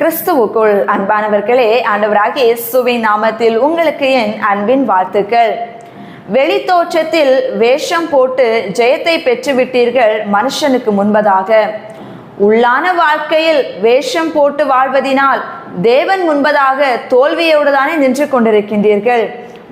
கிறிஸ்துவுக்குள் அன்பானவர்களே ஆண்டவராகிய இயேசுவின் நாமத்தில் உங்களுக்கு என் அன்பின் வாழ்த்துக்கள். வெளித்தோற்றத்தில் வேஷம் போட்டு ஜெயத்தை பெற்றுவிட்டீர்கள் மனுஷனுக்கு முன்பதாக. உள்ளான வாழ்க்கையில் வேஷம் போட்டு வாழ்வதினால் தேவன் முன்பதாக தோல்வியோடு தானே நின்று கொண்டிருக்கின்றீர்கள்.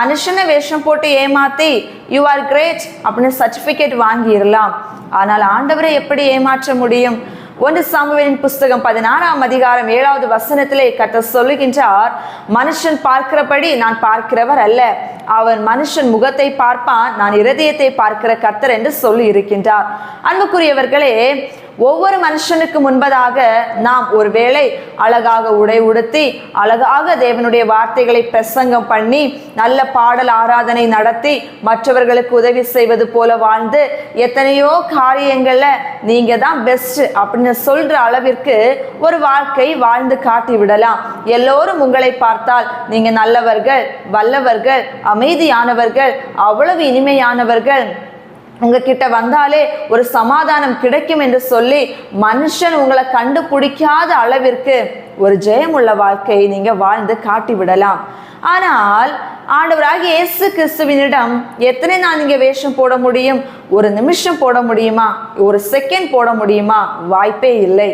மனுஷனை வேஷம் போட்டு ஏமாத்தி யூ ஆர் கிரேட் அப்படின்னு சர்டிஃபிகேட் வாங்கிடலாம். ஆனால் ஆண்டவரை எப்படி ஏமாற்ற முடியும்? ஒன்று சாமுவேலின் புஸ்தகம் பதினாறாம் அதிகாரம் ஏழாவது வசனத்திலே கத்த சொல்லுகின்றார் மனுஷன் பார்க்கிறபடி நான் பார்க்கிறவர் அல்ல. அவன் மனுஷன் முகத்தை பார்ப்பான் நான் இருதயத்தை பார்க்கிற கர்த்தர் என்று சொல்லி இருக்கின்றார் அன்புக்குரியவர்களே ஒவ்வொரு மனுஷனுக்கு முன்பதாக நாம் ஒருவேளை அழகாக உடை உடுத்தி அழகாக தேவனுடைய வார்த்தைகளை பிரசங்கம் பண்ணி நல்ல பாடல் ஆராதனை நடத்தி மற்றவர்களுக்கு உதவி செய்வது போல வாழ்ந்து எத்தனையோ காரியங்களில் நீங்க தான் பெஸ்ட் அப்படின்னு சொல்ற அளவிற்கு ஒரு வாழ்க்கை வாழ்ந்து காட்டி விடலாம். எல்லோரும் உங்களை பார்த்தால் நீங்கள் நல்லவர்கள் வல்லவர்கள் அமைதியானவர்கள் அவ்வளவு இனிமையானவர்கள் உங்ககிட்ட வந்தாலே ஒரு சமாதானம் கிடைக்கும் என்று சொல்லி மனுஷன் உங்களை கண்டுபிடிக்காத அளவிற்கு ஒரு ஜெயமுள்ள வாழ்க்கையை நீங்க வாழ்ந்து காட்டி விடலாம். ஆனால் ஆண்டவராக இயேசு கிறிஸ்துவினிடம் எத்தனை நாள் நீங்க வேஷம் போட முடியும்? ஒரு நிமிஷம் போட முடியுமா? ஒரு செகண்ட் போட முடியுமா? வாய்ப்பே இல்லை.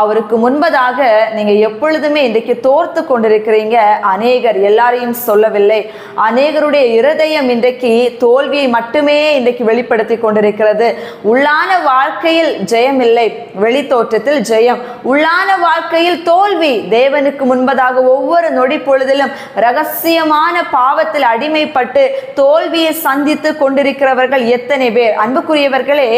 அவருக்கு முன்பதாக நீங்க எப்பொழுதுமே இன்றைக்கு தோர்த்து கொண்டிருக்கிறீங்க. அநேகர் எல்லாரையும் சொல்லவில்லை. அநேகருடைய இருதயம் இன்றைக்கு தோல்வியை மட்டுமே இன்றைக்கு வெளிப்படுத்தி கொண்டிருக்கிறது. உள்ளான வாழ்க்கையில் ஜெயம் இல்லை. வெளித்தோற்றத்தில் ஜெயம். உள்ளான வாழ்க்கையில் தோல்வி தேவனுக்கு முன்பதாக ஒவ்வொரு நொடி பொழுதிலும் ரகசியமான பாவத்தில் அடிமைப்பட்டு தோல்வியை சந்தித்து கொண்டிருக்கிறவர்கள் எத்தனை பேர்? அன்புக்குரியவர்களே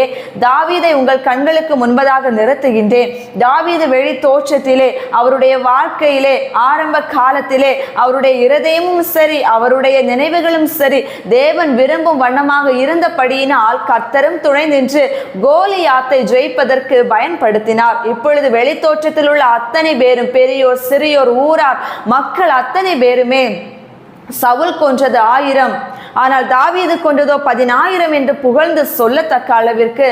தாவீதை உங்கள் கண்களுக்கு முன்பதாக நிறுத்துகின்றேன். தாவீது வெளி தோற்றத்திலே அவருடைய வாழ்க்கையிலே ஆரம்ப காலத்திலே அவருடைய இருதயமும் சரி அவருடைய நினைவுகளும் சரி தேவன் விரும்பும் வண்ணமாக இருந்தபடியினால் கர்த்தரும் துணை நின்று கோலியாத்தை ஜெயிப்பதற்கு பயன்படுத்தினார். இப்பொழுது வெளித்தோற்றத்தில் உள்ள அத்தனை பேரும் பெரியோர் சிறியோர் ஊரார் மக்கள் அத்தனை பேருமே சவுல் கொன்றது ஆயிரம். ஆனால் தாவீது கொண்டதோ பதினாயிரம் என்று புகழ்ந்து சொல்லத்தக்க அளவிற்கு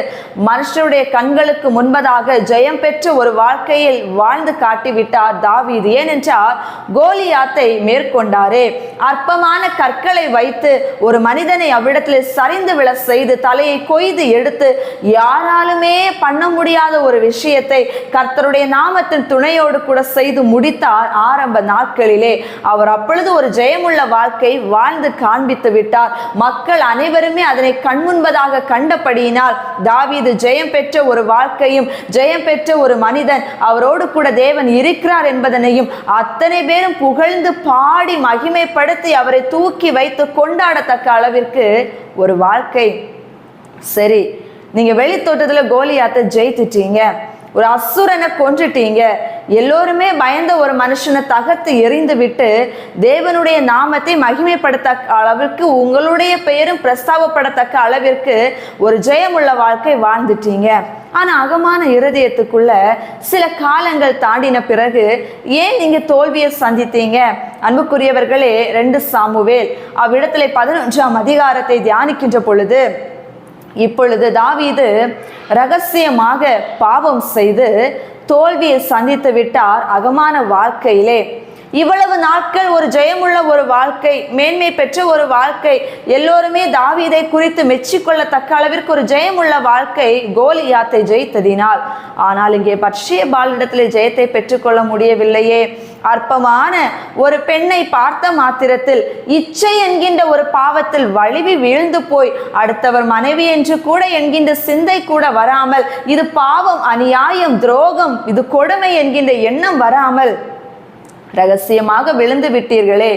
மனுஷருடைய கண்களுக்கு முன்பதாக ஜெயம் பெற்ற ஒரு வாழ்க்கையில் வாழ்ந்து காட்டிவிட்டார் தாவீது. ஏனென்றால் கோலியாத்தை மேற்கொண்டாரே. அற்பமான கற்களை வைத்து ஒரு மனிதனை அவ்விடத்தில் சரிந்து விழ செய்து தலையை கொய்து எடுத்து யாராலுமே பண்ண முடியாத ஒரு விஷயத்தை கர்த்தருடைய நாமத்தின் துணையோடு கூட செய்து முடித்தார் ஆரம்ப நாட்களிலே. அவர் அப்பொழுது ஒரு ஜெயமுள்ள வாழ்க்கை வாழ்ந்து காண்பித்து விட்டார் மக்கள் அனைவருமே அதனை கண்முன்பதாக கண்டபடியினால் தாவீது ஜெயம் பெற்ற ஒரு வாழ்க்கையும் ஜெயம் பெற்ற ஒரு மனிதன் அவரோடு கூட தேவன் இருக்கிறார் என்பதனையும் அத்தனை பேரும் புகழ்ந்து பாடி மகிமைப்படுத்தி அவரை தூக்கி வைத்து கொண்டாடத்தக்க அளவிற்கு ஒரு வாழ்க்கை. சரி நீங்க வெளித்தோட்டத்துல கோலியாத்த ஜெயித்துட்டீங்க. ஒரு அசுரனை கொன்றுட்டீங்க. எல்லோருமே பயந்த ஒரு மனுஷனை தகர்த்து எரிந்து விட்டு தேவனுடைய நாமத்தை மகிமைப்படுத்த அளவிற்கு உங்களுடைய பெயரும் பிரஸ்தாபப்படத்தக்க அளவிற்கு ஒரு ஜெயமுள்ள வாழ்க்கை வாழ்ந்துட்டீங்க. ஆனா அகமான இருதயத்துக்குள்ள சில காலங்கள் தாண்டின பிறகு ஏன் நீங்க தோல்வியை சந்தித்தீங்க? அன்புக்குரியவர்களே ரெண்டு சாமுவேல் அவ்விடத்துல பதினொன்றாம் அதிகாரத்தை தியானிக்கின்ற பொழுது இப்பொழுது தாவீது ரகசியமாக பாவம் செய்து தோல்வியை சந்தித்து விட்டார் அகமான வாழ்க்கையிலே. இவ்வளவு நாட்கள் ஒரு ஜெயமுள்ள ஒரு வாழ்க்கை மேன்மை பெற்ற ஒரு வாழ்க்கை எல்லோருமே தாவீதை குறித்து மெச்சிக்கொள்ளத்தக்க அளவிற்கு ஒரு ஜெயமுள்ள வாழ்க்கை கோலியாத்தை ஜெயித்ததினால். ஆனால் இங்கே பட்சிய பாலிடத்திலே ஜெயத்தை பெற்றுக்கொள்ள முடியவில்லையே. அற்பமான ஒரு பெண்ணை பார்த்த மாத்திரத்தில் இச்சை என்கின்ற ஒரு பாவத்தில் வழுவி வீழ்ந்து போய் அடுத்தவர் மனைவி என்று கூட என்கின்ற சிந்தை கூட வராமல் இது பாவம் அநியாயம் துரோகம் இது கொடுமை என்கின்ற எண்ணம் வராமல் ரகசியமாக விழுந்து விட்டீர்களே.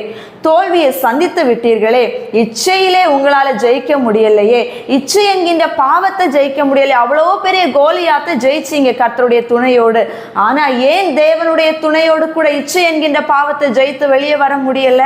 தோல்வியை சந்தித்து விட்டீர்களே இச்சையிலே உங்களால் ஜெயிக்க முடியலையே. இச்சை என்கின்ற பாவத்தை ஜெயிக்க முடியலையே. அவ்வளோ பெரிய கோலியாத்தை ஜெயிச்சீங்க கர்த்தருடைய துணையோடு. ஆனால் ஏன் தேவனுடைய துணையோடு கூட இச்சை என்கின்ற பாவத்தை ஜெயித்து வெளியே வர முடியல?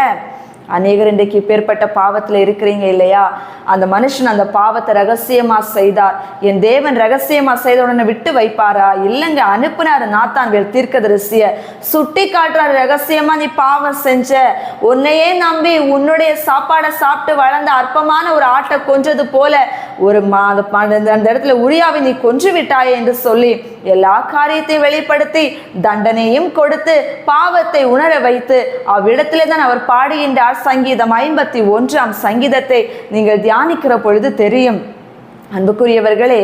அநேகர் இன்றைக்கு பேர்பட்ட பாவத்தில் இருக்கிறீங்க இல்லையா? அந்த மனுஷன் அந்த பாவத்தை ரகசியமா செய்தார். என் தேவன் ரகசியமா செய்த உடனே விட்டு வைப்பாரா? இல்லைங்க அனுப்புனாரு நாத்தான் வேல் தீர்க்கதரிசிய. சுட்டி காட்டுறாரு ரகசியமா நீ பாவம் செஞ்ச. உன்னையே நம்பி உன்னுடைய சாப்பாடை சாப்பிட்டு வளர்ந்த அற்பமான ஒரு ஆட்டை கொஞ்சது போல ஒரு மா அந்த அந்த அந்த இடத்துல உரியாவை நீ கொன்று விட்டாயே என்று சொல்லி எல்லா காரியத்தையும் வெளிப்படுத்தி தண்டனையும் கொடுத்து பாவத்தை உணர வைத்து அவ்விடத்திலே தான் அவர் பாடுகின்றார். சங்கீதம் ஐம்பத்தி ஒன்றாம் சங்கீதத்தை நீங்கள் தியானிக்கிற பொழுது தெரியும். அன்புக்குரியவர்களே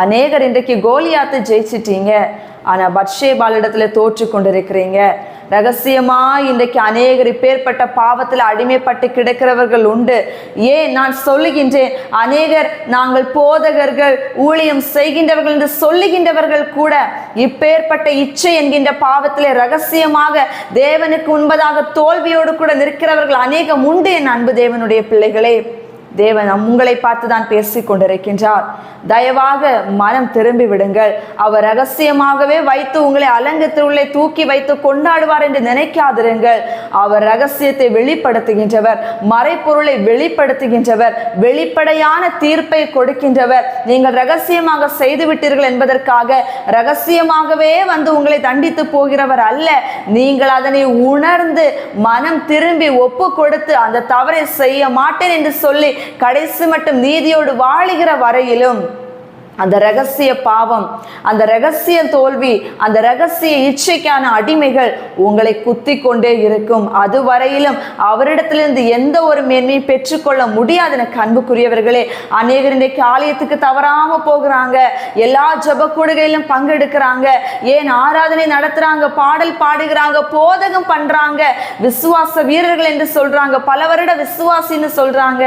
அநேகர் இன்றைக்கு கோலியாத்தை ஜெயிச்சிட்டீங்க. ஆனால் பட்சேபாலிடத்துல தோற்று கொண்டிருக்கிறீங்க. ரகசியமா இன்றைக்கு அநேகர் இப்பேற்பட்ட பாவத்தில் அடிமைப்பட்டு கிடக்கிறவர்கள் உண்டு. ஏன் நான் சொல்லுகின்றேன்? அநேகர் நாங்கள் போதகர்கள் ஊழியம் செய்கின்றவர்கள் என்று சொல்லுகின்றவர்கள் கூட இப்பேற்பட்ட இச்சை என்கின்ற பாவத்திலே ரகசியமாக தேவனுக்கு உண்பதாக தோல்வியோடு கூட நிற்கிறவர்கள் அநேகம் உண்டு என் அன்பு தேவனுடைய பிள்ளைகளே. தேவன் உங்களை பார்த்து தான் பேசிக் கொண்டிருக்கின்றார் தயவாக மனம் திரும்பி விடுங்கள். அவர் ரகசியமாகவே வைத்து உங்களை அலங்கத்திற்குள்ளே தூக்கி வைத்து கொண்டாடுவார் என்று நினைக்காதிருங்கள். அவர் ரகசியத்தை வெளிப்படுத்துகின்றவர் மறைப்பொருளை வெளிப்படுத்துகின்றவர் வெளிப்படையான தீர்ப்பை கொடுக்கின்றவர். நீங்கள் ரகசியமாக செய்து விட்டீர்கள் என்பதற்காக ரகசியமாகவே வந்து உங்களை தண்டித்து போகிறவர் அல்ல. நீங்கள் அதனை உணர்ந்து மனம் திரும்பி ஒப்பு கொடுத்து அந்த தவறை செய்ய மாட்டேன் என்று சொல்லி கடைசி மட்டும் நீதியோடு வாழுகிற வரையிலும் அந்த ரகசிய பாவம் அந்த ரகசிய தோல்வி அந்த ரகசிய இச்சைக்கான அடிமைகள் உங்களை குத்தி கொண்டே இருக்கும். அது வரையிலும் அவரிடத்திலிருந்து எந்த ஒரு மேன்மையும் பெற்றுக்கொள்ள முடியாது எனக்கு அன்புக்குரியவர்களே அநேகர் இன்றைக்கு ஆலயத்துக்கு தவறாம போகிறாங்க. எல்லா ஜப கூடுகையிலும் பங்கெடுக்கிறாங்க. ஏன் ஆராதனை நடத்துறாங்க பாடல் பாடுகிறாங்க போதகம் பண்றாங்க. விசுவாச வீரர்கள் என்று சொல்றாங்க பல வருட விசுவாசின்னு சொல்றாங்க.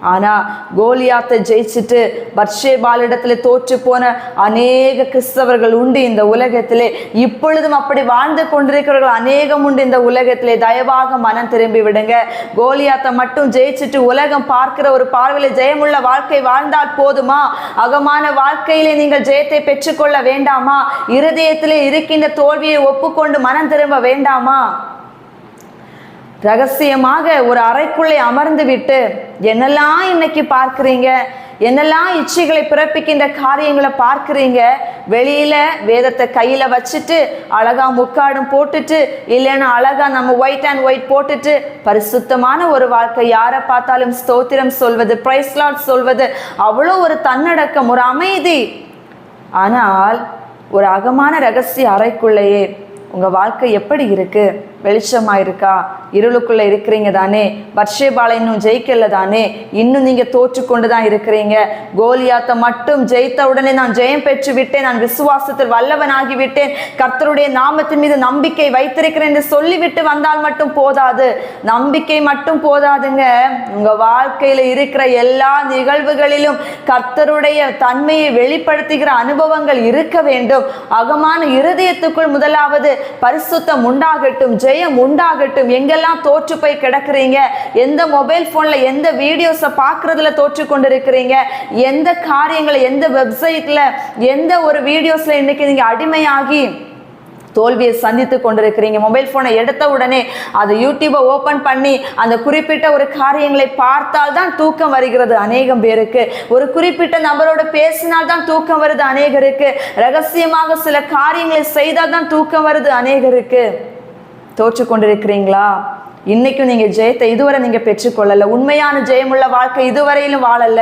ஆனா கோலியாத்தை ஜெயிச்சுட்டு பர்ஷேபாலிடத்துல தோற்று போன அநேக கிறிஸ்தவர்கள் உண்டு இந்த உலகத்திலே. இப்பொழுதும் அப்படி வாழ்ந்து கொண்டிருக்கிறவர்கள் அநேகம் உண்டு இந்த உலகத்திலே. தயவாக மனம் திரும்பி விடுங்க. கோலியாத்தை மட்டும் ஜெயிச்சுட்டு உலகம் பார்க்கிற ஒரு பார்வையில ஜெயமுள்ள வாழ்க்கை வாழ்ந்தால் போதுமா? அகமான வாழ்க்கையிலே நீங்கள் ஜெயத்தை பெற்றுக்கொள்ள வேண்டாமா? இருதயத்திலே இருக்கின்ற தோல்வியை ஒப்புக்கொண்டு மனம் திரும்ப வேண்டாமா? ரகசியமாக ஒரு அறைக்குள்ளே அமர்ந்து விட்டு என்னெல்லாம் இன்னைக்கு பார்க்குறீங்க? என்னெல்லாம் இச்சைகளை பிறப்பிக்கின்ற காரியங்களை பார்க்குறீங்க? வெளியில வேதத்தை கையில வச்சுட்டு அழகா முக்காடும் போட்டுட்டு இல்லைன்னா அழகா நம்ம ஒயிட் அண்ட் ஒயிட் போட்டுட்டு பரிசுத்தமான ஒரு வாழ்க்கை யாரை பார்த்தாலும் ஸ்தோத்திரம் சொல்வது பிரைஸ்லாட் சொல்வது அவ்வளோ ஒரு தன்னடக்கம் ஒரு அமைதி. ஆனால் ஒரு அகமான ரகசிய அறைக்குள்ளேயே உங்கள் வாழ்க்கை எப்படி இருக்குது வெளிச்சமாக இருக்கா? இருளுக்குள்ளே இருக்கிறீங்க தானே. வர்ஷேபாலை இன்னும் ஜெயிக்கல தானே. இன்னும் நீங்கள் தோற்று கொண்டு தான் இருக்கிறீங்க. கோலியாத்தை மட்டும் ஜெயித்த உடனே நான் ஜெயம் பெற்று விட்டேன். நான் விசுவாசத்தில் வல்லவனாகி விட்டேன். கர்த்தருடைய நாமத்தின் மீது நம்பிக்கை வைத்திருக்கிறேன் என்று சொல்லிவிட்டு வந்தால் மட்டும் போதாது. நம்பிக்கை மட்டும் போதாதுங்க. உங்கள் வாழ்க்கையில் இருக்கிற எல்லா நிகழ்வுகளிலும் கர்த்தருடைய தன்மையை வெளிப்படுத்துகிற அனுபவங்கள் இருக்க வேண்டும். அகமான இருதயத்துக்குள் முதலாவது பரிசுத்தம் உண்டாகட்டும் ஜெயம் உண்டாகட்டும். எங்கெல்லாம் தோற்று போய் கிடக்குறீங்க? எந்த மொபைல் போன்ல எந்த வீடியோஸை பார்க்கறதுல தோற்று கொண்டிருக்கிறீங்க? எந்த காரியங்களை எந்த வெப்சைட்ல எந்த ஒரு வீடியோஸ்ல இன்னைக்கு நீங்க அடிமையாகி தோல்வியை சந்தித்து கொண்டிருக்கிறீங்க. மொபைல் ஃபோனை எடுத்த உடனே அது யூடியூபை ஓப்பன் பண்ணி அந்த குறிப்பிட்ட ஒரு காரியங்களை பார்த்தால் தான் தூக்கம் வருகிறது அநேகம் பேருக்கு. ஒரு குறிப்பிட்ட நபரோட பேசினால் தான் தூக்கம் வருது அநேகருக்கு. ரகசியமாக சில காரியங்களை செய்தால் தான் தூக்கம் வருது அநேகருக்கு. தோற்று கொண்டிருக்கிறீங்களா இன்னைக்கும் நீங்க ஜெயத்தை இதுவரை நீங்க பெற்றுக்கொள்ளல. உண்மையான ஜெயமுள்ள வாழ்க்கை இதுவரையிலும் வாழல.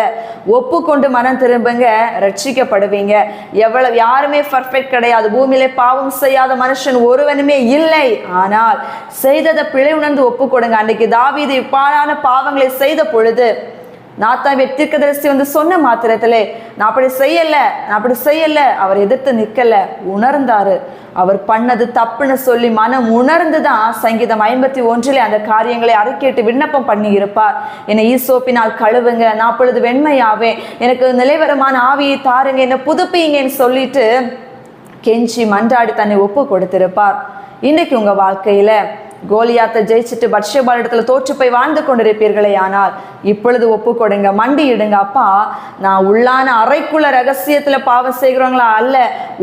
ஒப்புக்கொண்டு மனம் திரும்புங்க. ரட்சிக்கப்படுவீங்க. எவ்வளவு யாருமே பர்ஃபெக்ட் கிடையாது. பூமியிலே பாவம் செய்யாத மனுஷன் ஒருவனுமே இல்லை. ஆனால் செய்ததை பிழை உணர்ந்து ஒப்பு கொடுங்க அன்னைக்கு தாவீது இப்பாலான பாவங்களை செய்த பொழுது நாத்தான் வெற்றிக்கதரிசி வந்து சொன்ன மாத்திரத்திலே நான் அப்படி செய்யல நான் அப்படி செய்யல அவர் எதிர்த்து நிக்கல உணர்ந்தாரு. அவர் பண்ணது தப்புன்னு சொல்லி மனம் உணர்ந்து தான் சங்கீதம் ஐம்பத்தி ஒன்றிலே அந்த காரியங்களை அறிக்கையிட்டு விண்ணப்பம் பண்ணி இருப்பார் என்னை ஈசோப்பினால் கழுவுங்க நான் அப்பொழுது வெண்மையாவேன். எனக்கு நிலைவரமான ஆவியை தாருங்க என்னை புதுப்பிங்கன்னு சொல்லிட்டு கெஞ்சி மன்றாடி தன்னை ஒப்பு கொடுத்திருப்பார் இன்னைக்கு உங்க வாழ்க்கையில கோலியாத்தை ஜெயிச்சுட்டு பட்சபால் இடத்துல தோற்று போய் வாழ்ந்து கொண்டிருப்பீர்களே ஆனால் இப்பொழுது ஒப்பு கொடுங்க மண்டியிடுங்க அப்பா. நான் உள்ளான அறைக்குள்ள ரகசியத்துல பாவம் செய்கிறவங்களா அல்ல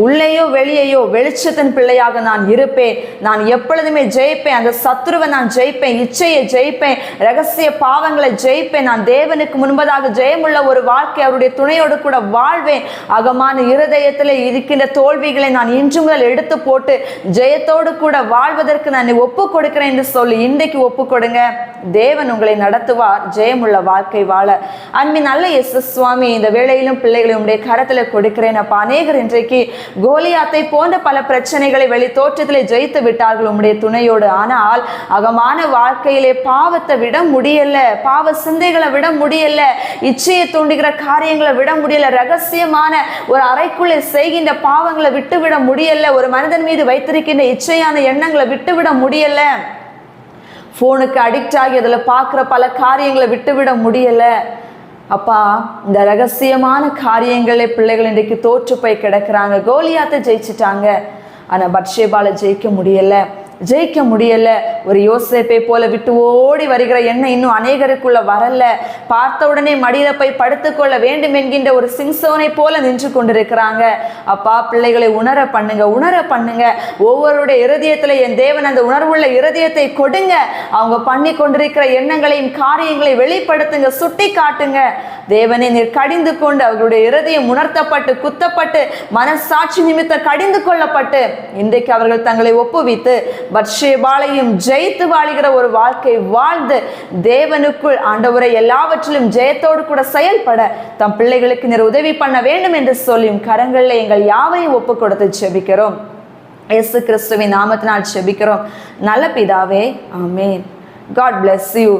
உள்ளேயோ வெளியேயோ வெளிச்சத்தின் பிள்ளையாக நான் இருப்பேன். நான் எப்பொழுதுமே ஜெயிப்பேன் அந்த சத்ருவை நான் ஜெயிப்பேன் இச்சையை ஜெயிப்பேன் ரகசிய பாவங்களை ஜெயிப்பேன். நான் தேவனுக்கு முன்பதாக ஜெயமுள்ள ஒரு வாழ்க்கை அவருடைய துணையோடு கூட வாழ்வேன். அகமான இருதயத்தில் இருக்கின்ற தோல்விகளை நான் இன்று முதல் எடுத்து போட்டு ஜெயத்தோடு கூட வாழ்வதற்கு நான் ஒப்பு கொடுக்கிற என்று சொல்லி இன்றைக்கு ஒப்பு கொடுங்க. தேவன் உங்களை நடத்துவார். ஜெயமுள்ள வாழ்க்கை வாழ. அன்பின் நல்ல எஸ் சுவாமி இந்த வேளையிலும் பிள்ளைகளை உடைய கரத்தில் கொடுக்கிறேன் அப்ப. அநேகர் இன்றைக்கு கோலியாத்தை போன்ற பல பிரச்சனைகளை வெளி தோற்றத்தில் ஜெயித்து விட்டார்கள் உம்முடைய துணையோடு. ஆனால் அகமான வாழ்க்கையிலே பாவத்தை விட முடியல. பாவ சிந்தைகளை விட முடியல. இச்சையை தூண்டுகிற காரியங்களை விட முடியல. ரகசியமான ஒரு அறைக்குள்ளே செய்கின்ற பாவங்களை விட்டுவிட முடியல. ஒரு மனிதன் மீது வைத்திருக்கின்ற இச்சையான எண்ணங்களை விட்டுவிட முடியல. ஃபோனுக்கு அடிக்ட் ஆகி அதில் பார்க்குற பல காரியங்களை விட்டுவிட முடியலை. அப்பா இந்த ரகசியமான காரியங்களே பிள்ளைகள் இன்றைக்கு தோற்று போய் கிடக்குறாங்க. கோலியாத்தை ஜெயிச்சிட்டாங்க. ஆனால் பட்ஷேபால ஜெயிக்க முடியலை. ஜெயிக்க முடியல. ஒரு யோசிப்பை போல விட்டு ஓடி வருகிற எண்ணம் இன்னும் அநேகருக்குள்ள வரல. பார்த்த உடனே மடியில போய் படுத்துக்கொள்ள வேண்டும் என்கின்ற ஒரு சிங்சோனை போல நின்று கொண்டிருக்கிறாங்க. அப்பா பிள்ளைகளை உணர பண்ணுங்க உணர பண்ணுங்க. ஒவ்வொருடைய இருதயத்துல என் தேவன் அந்த உணர்வுள்ள இருதயத்தை கொடுங்க. அவங்க பண்ணி கொண்டிருக்கிற எண்ணங்களையும் காரியங்களை வெளிப்படுத்துங்க சுட்டி காட்டுங்க தேவனை நீர் கடிந்து கொண்டு அவர்களுடைய இருதயம் உணர்த்தப்பட்டு குத்தப்பட்டு மனசாட்சி நிமித்த கடிந்து கொள்ளப்பட்டு இன்றைக்கு அவர்கள் தங்களை ஒப்புவித்து பட்சேபாலையும் ஜெயித்து வாழுகிற ஒரு வாழ்க்கை வாழ்ந்து தேவனுக்குள் ஆண்டவரை எல்லாவற்றிலும் ஜெயத்தோடு கூட செயல்பட தம் பிள்ளைகளுக்கு நீர் உதவி பண்ண வேண்டும் என்று சொல்லியும் கரங்களில் எங்கள் யாவையும் ஒப்பு கொடுத்து ஜெபிக்கிறோம். இயேசு கிறிஸ்துவின் நாமத்தினால் ஜெபிக்கிறோம். நல்ல பிதாவே ஆமேன். God bless you